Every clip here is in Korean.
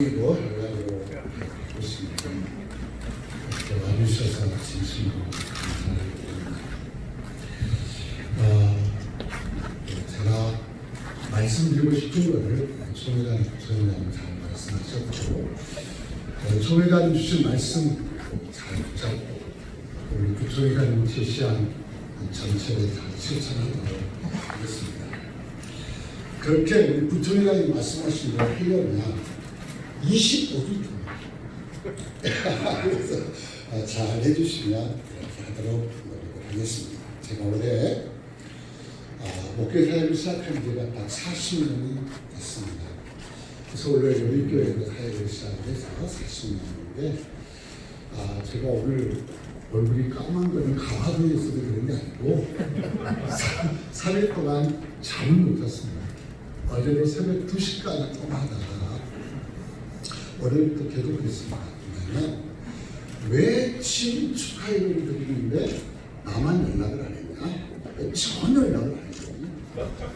그리고 연락으로. 이렇게 와주셔서 진심으로 감사드립니다. 어, 제가 말씀드리고 싶은 것을 총회장 부총회장님 잘 말씀하셨고 어, 총회장님 주신 말씀 잘 붙잡고 우리 부총회장님 제시한 이 정책을 잘 실천하도록 하겠습니다. 그렇게 우리 부총회장님 말씀하신 대로 하려면 25주 그래서 어, 잘 해주시면 그렇게 하도록 노력을 하겠습니다. 제가 올해 어, 목회 사역을 시작한 지가 딱 40년이 됐습니다. 서울의 요리교회에서 사역을 시작해서 40년인데 아, 제가 오늘 얼굴이 까만 거는 가화도에 있어서 그런 게 아니고 3일 동안 잠을 못 잤습니다. 어제도 새벽 2시까지 통화하다가 월요일부터 계속 그랬습니다. 왜 친구 축하회를 드리는데 나만 연락을 안 했냐? 전혀 연락을 안 했거든요.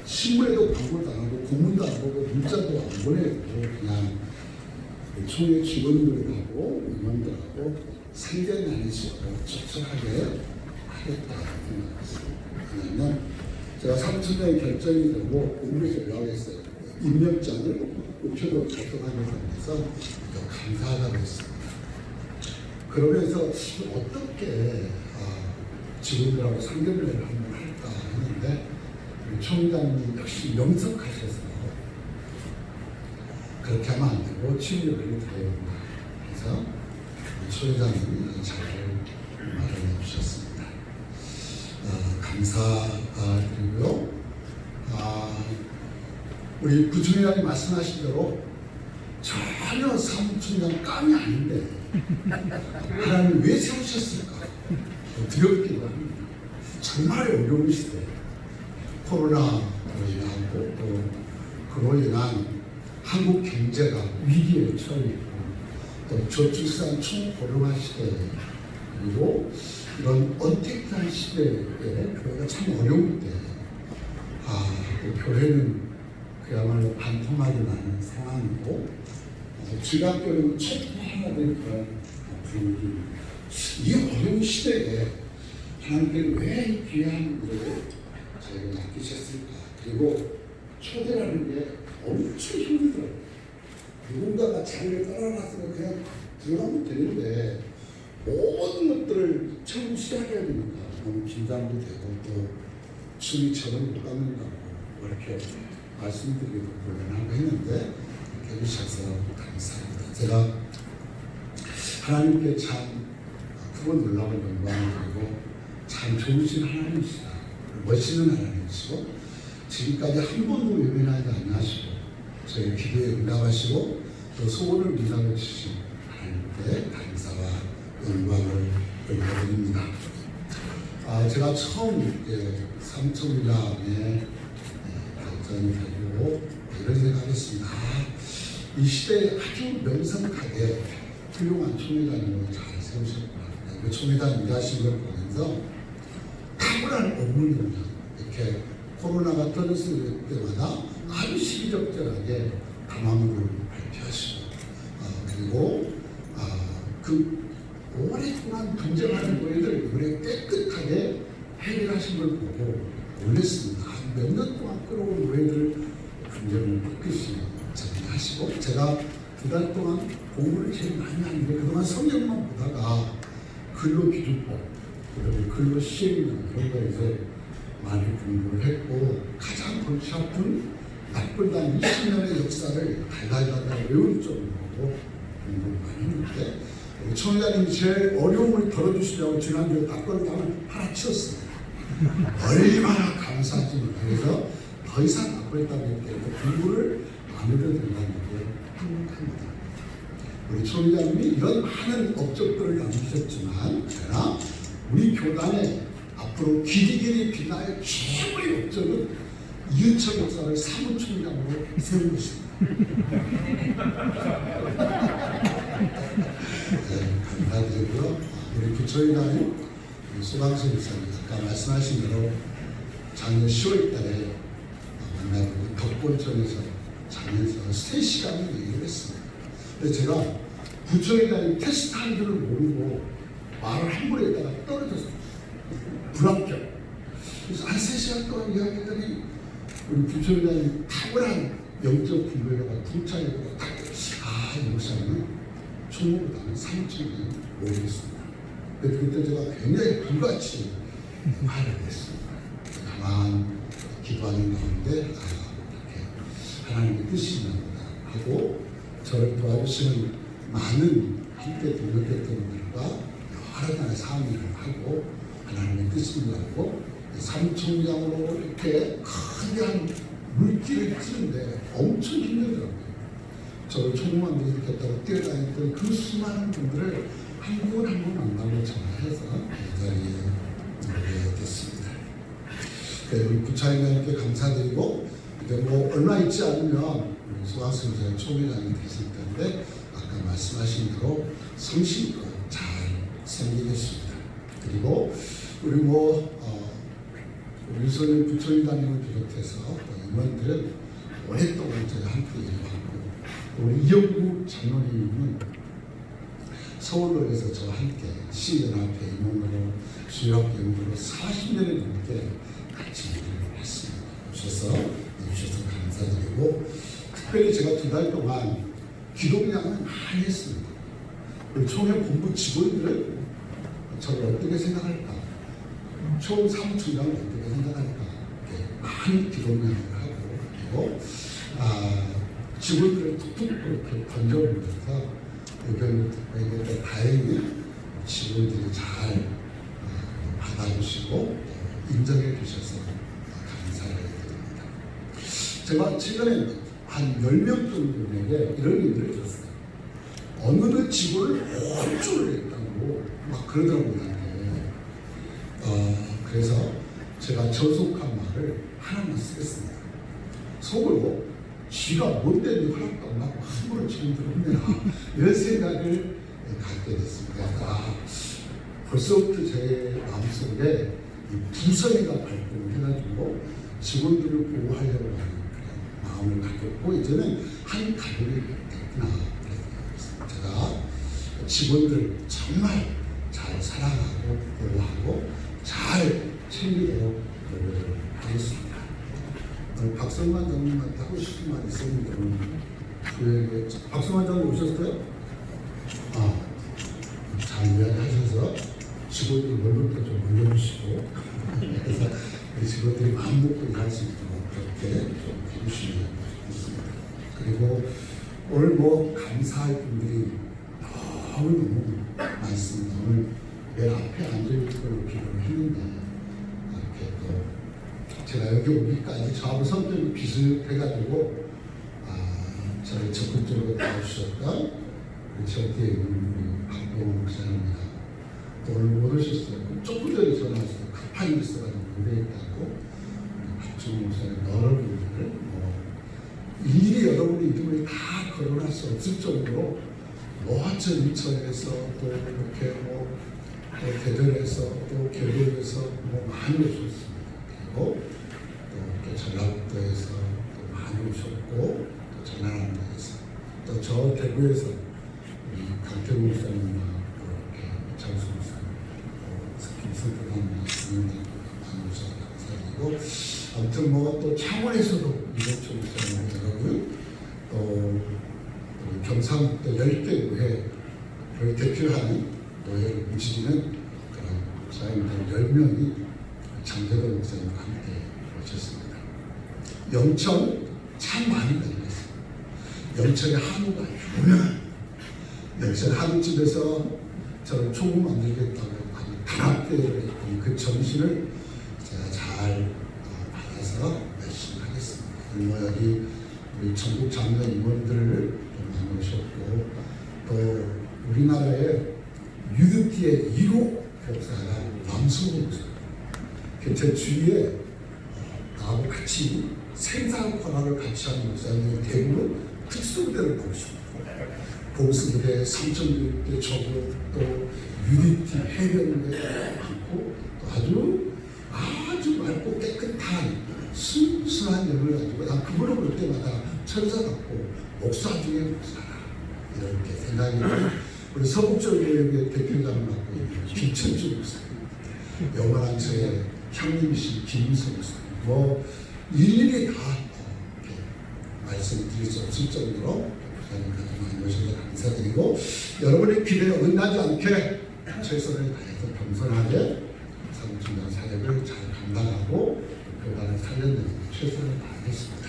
신문에도 광고도 안 하고 공문도 안 보고 문자도 안 보내고 그냥 총회 직원들하고 의원들하고 상견례식으로 적절하게 하겠다고 생각했습니다. 왜냐면 제가 삼천장이 결정이 되고 공부에서 연락했어요. 임명장을 우표로 작성하면서 해서 감사하다고 했습니다. 그러면서 어떻게 아, 직원들하고 상견례를 한번 할까 했는데 총장님 역시 명석하셔서 그렇게 하면 안 되고 치료를 드려야 된다. 그래서 총장님이 잘 마련해 주셨습니다. 아, 감사드리고요. 아, 우리 부총장이 말씀하신 대로 전혀 사무총장 깜이 아닌데 하나님 왜 세우셨을까? 두렵기도 합니다. 정말 어려운 시대 코로나로 인하고 또 그로 인한 한국 경제가 위기에 처해 있고 또 저출산 총고령화 시대 그리고 이런 언택트한 시대에 교회가 참 어려울 때 아, 또 교회는 그야말로 반토막이 나는 상황이고 어, 지각교는 첩하나 된 그런 분위기 이 어려운 시대에 하나님께서 왜이 귀한 일을 저에게 맡기셨을까? 그리고 초대라는 게 엄청 힘들어요. 누군가가 자리를 따라놨으면 그냥 들어가면 되는데 모든 것들을 처음 시작해야 되니까 너무 긴장도 되고 또 춤이 저를 못 가는다고 뭐 이렇게 말씀드리기도 곤란하고 했는데 해주셔서 감사합니다. 제가 하나님께 참 크고 놀라운 영광을 드리고 참 좋으신 하나님이시다. 멋있는 하나님이시고 지금까지 한 번도 외면하지 않으시고 저희 기도에 응답하시고 또 소원을 응답해 주신 하나님께 감사와 영광을 올려드립니다. 아, 제가 처음 이제 삼천리남에 발전이 되고 이런 생각했습니다. 아, 이 시대에 아주 명성하게 훌륭한 총회장님을 잘 세우셨구나. 그 총회장 일하신 걸 보면서 탁월한 업무능력 이렇게 코로나가 터졌을 때마다 아주 시기적절하게 담화문을 발표하시고 어, 그리고 아, 그 오랫동안 분쟁하는 거에들 이번에 깨끗하게 해결하신 걸 보고 놀랐습니다. 몇 년 동안 끌어온 노예들을 분쟁을 깨끗이 정리하시고 제가 두 달 동안 공부를 제일 많이 하는데 그동안 성경만 보다가 근로 기준법 그다음에 근로 시행령 그런 거에서 많이 공부를 했고 가장 골치 아픈 납불단 20년의 역사를 달달달달 외울 정도로 공부를 많이 했는데 총장님이 제일 어려움을 덜어주시려고 지난주에 납불단을 팔아치웠습니다. 얼마나 감사한지 몰라서 더 이상 납불단에 대해서 공부를 안 해도 된다는 게 행복합니다. 우리 총장님이 이런 많은 업적들을 남기셨지만 그러나 우리 교단에 앞으로 길이길이 빛나의 최고의 업적은 이은철 목사를 사무총장으로 세운 것입니다. 네, 감사드리고요. 우리 부처이 소방서 목사님 아까 말씀하신 대로 작년 10월 달에 만나고 덕본천에서 자면서 3시간을 얘기를 했습니다. 근데 제가 부처회장이 테스트하는 줄을 모르고 말을 함부로 했다가 떨어졌어요. 불합격. 그래서 한 3시간 동안 이야기했더니 우리 부처회장이 탁월한 영적 분별력과 통찰력으로 딱, 아, 이 목사님은 총무보다는 삼층이 모르겠습니다. 그때 그때 제가 굉장히 불같이 말을 했습니다. 가만 기도하는 가운데, 아, 하나님의 뜻이 있나 보다 하고 저를 도와주시는 많은 함께 동역했던 분들과 여러 가지 상의를 하고 하나님의 뜻을 알고 삼총장으로 이렇게 크게 한 물길을 찌는데 엄청 힘들더라고요. 저를 총무만 일으켰다고 뛰어다녔던 그 수많은 분들을 한분한분 만나고 전화해서 이 자리에 오게 됐습니다. 네, 우리 부차장님께 감사드리고 이제 뭐 얼마 있지 않으면 우리 소학생 선생 총회장이 되실 텐데 아까 말씀하신 대로 성실껏 잘 섬기겠습니다. 그리고 우리 뭐 어, 우리 유선일 부총회장님을 비롯해서 또 임원들은 오랫동안 저희 함께 일해왔고 우리 이영구 장로님은 서울로에서 저와 함께 시연합회 임원으로 주역회 임원으로 40년을 넘게 같이 일을 했습니다. 오셔서 해주셔서 감사드리고 특별히 제가 두 달 동안 기도량을 많이 했습니다. 총회 본부 직원들은 저를 어떻게 생각할까? 총 사무총장을 어떻게 생각할까? 많은 기도량을 하고 그리고 아, 직원들을 툭툭 그렇게 던져보면서 의견을 듣고 있는데 다행히 직원들이 잘 어, 받아주시고 또 인정해 주셔서 감사를 드립니다. 제가 최근에 한 10명 정도에게 이런 얘기를 들었어요. 어느 직원을 혼쭐을 했다고 막 그러더라고요. 나한테. 어, 그래서 제가 저속한 말을 하나만 쓰겠습니다. 속으로 쥐가 뭔데 니 허락도 안 받고 함부로 지금 들었냐 이런 생각을 갖게 됐습니다. 아, 벌써부터 제 마음속에 이 부서회가 발동을 해가지고 직원들을 보호하려고 하는 그런 마음을 갖겠고 이제는 한 가족이 됐구나 제가 직원들 정말 잘 사랑하고 보호하고 잘 챙기도록 노력을 하겠습니다. 박성만 장님한테 하고 싶은 말 있었는데 박성만 장님 오셨어요? 아, 잘 이야기하셔서 직원들 월급도 좀 올려주시고 그래서 우리 직원들이 마음 먹고 일할 수 있도록 그렇게 좀 해주시면 좋겠습니다. 그리고 오늘 뭐 감사할 분들이 너무너무 많습니다. 오늘 내 앞에 앉아있는 걸 기도를 했는데 이렇게 또 제가 여기 오기까지 저하고 성격이 비슷해가지고 아, 저를 적극적으로 도와주셨던 저기에 있는 우리 박봉 목사님이나 못 오셨어요. 조금 전에 전화 왔어요. 급한 일 있어가지고 오래 있다고 박준 목사님 여러 분들을 뭐 일일이 여러분의 이름을 다 거론할 수 없을 정도로 모하천 인천에서 또 이렇게 뭐 또 대전에서 또 계도에서 뭐 많이 오셨습니다. 그리고 또 이렇게 전라북도에서 또 많이 오셨고 또 전라남도에서 또 저 대구에서 강태구 목사님이나 또 이렇게 장수 목사님 또 김승표님 말씀을 많이 오셔서 감사드리고 아무튼 뭐또 창원에서도 목사님 여러분 또 경상북도 10개 노회를 대표하는 노예를 움직이는 그런 목사님들 10명이 장재동 목사님과 함께 오셨습니다. 영천 참 많이 다녔어요. 영천의 한우가 유명한 영천 한우집에서 저를 초구 만들겠다고 하는 단합대회를 했던 그 정신을 제가 잘 어, 받아서 열심히 하겠습니다. 그리고 여기 우리 전국 장로 임원들을 좀 나누셨고 또 우리나라의 유드티의 1호 목사가 목사. 그제 주위에 나하고 같이 생산 권한을 같이 하는 목사님이 대부분 특수부대를 보십니다. 보수부대, 삼천교육대 저고 또 유니티 해병대 많고 또 아주 아주 맑고 깨끗한 순수한 영을 가지고 난 그분을 볼 때마다 천사 같고 목사 중에 목사라 이렇게 생각이. 우리 서북조교육의 대표자를 맡고 있는 김천주 목사님, 영원한 저의 형님이신 김인석 목사님, 뭐 일일이 다 이렇게 말씀을 드릴 수 없을 정도로 부장님께서 많이 오셔서 감사드리고 여러분의 기대에 어긋나지 않게 최선을 다해서 겸손하게 사무총장 사역을 잘 감당하고 교단을 살려내는 최선을 다하겠습니다.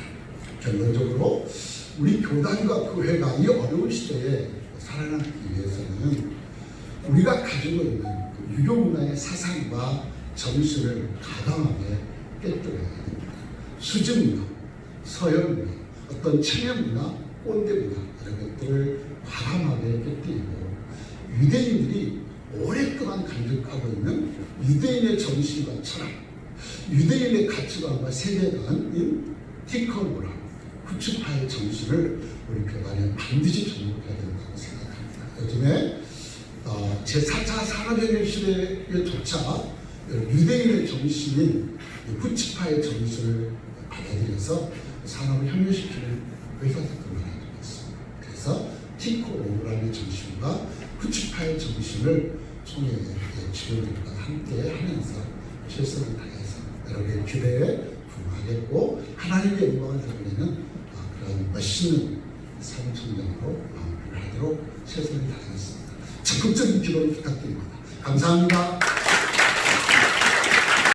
결론적으로 우리 교단과 교회가 이 어려운 시대에 살아남기 위해서는 우리가 가지고 있는 그 유교 문화의 사상과 정신을 가당하게 깨뜨려야 됩니다. 수직 문화, 서양 문화, 어떤 체면 문화, 꼰대 문화 이런 것들을 과감하게 깨뜨리고 유대인들이 오랫동안 간직하고 있는 유대인의 정신과 철학, 유대인의 가치관과 세계관인 티커 문화, 후추파의 정신을 우리 교단에 반드시 접목해야 된다고 생각합니다. 요즘에 어, 제4차 산업혁명 시대에 조차 유대인의 정신인 이 후치파의 정신을 받아들여서 산업을 협력시키는 회사들도 많아지고 있습니다. 그래서 티코 오브라는 정신과 후치파의 정신을 총회의 직원들과 함께 하면서 최선을 다해서 여러분의 기대에 부응하겠고 하나님의 영광을 드러내는 아, 그런 멋있는 사무총장으로 마무리를 하도록 최선을 다하겠습니다. 적극적인 기도를 부탁드립니다. 감사합니다.